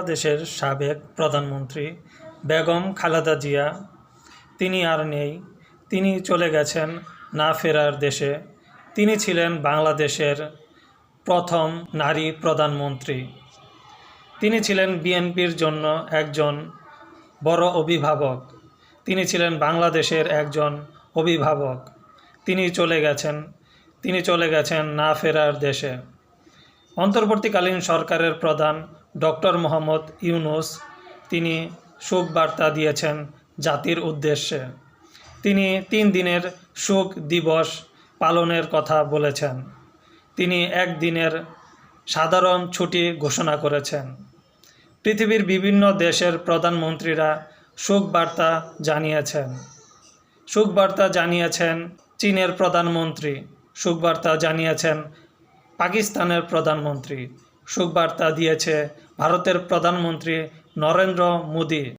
বাংলাদেশের সাবেক প্রধানমন্ত্রী বেগম খালেদা জিয়া, তিনি আর নেই। তিনি চলে গেছেন না ফেরার দেশে। তিনি ছিলেন বাংলাদেশের প্রথম নারী প্রধানমন্ত্রী। তিনি ছিলেন বিএনপির জন্য একজন বড় অভিভাবক। তিনি ছিলেন বাংলাদেশের একজন অভিভাবক। তিনি চলে গেছেন, তিনি চলে গেছেন না ফেরার দেশে। অন্তর্বর্তীকালীন সরকারের প্রধান ডক্টর মোহাম্মদ ইউনুস তিনি শোক বার্তা দিয়েছেন জাতির উদ্দেশ্যে। তিনি তিন দিনের শোক দিবস পালনের কথা বলেছেন। তিনি একদিনের সাধারণ ছুটি ঘোষণা করেছেন। পৃথিবীর বিভিন্ন দেশের প্রধানমন্ত্রীরা শোক বার্তা জানিয়েছেন। শোক বার্তা জানিয়েছেন চীনের প্রধানমন্ত্রী। শোক বার্তা জানিয়েছেন পাকিস্তানের প্রধানমন্ত্রী। শোক বার্তা দিয়েছে ভারতের প্রধানমন্ত্রী নরেন্দ্র মোদী।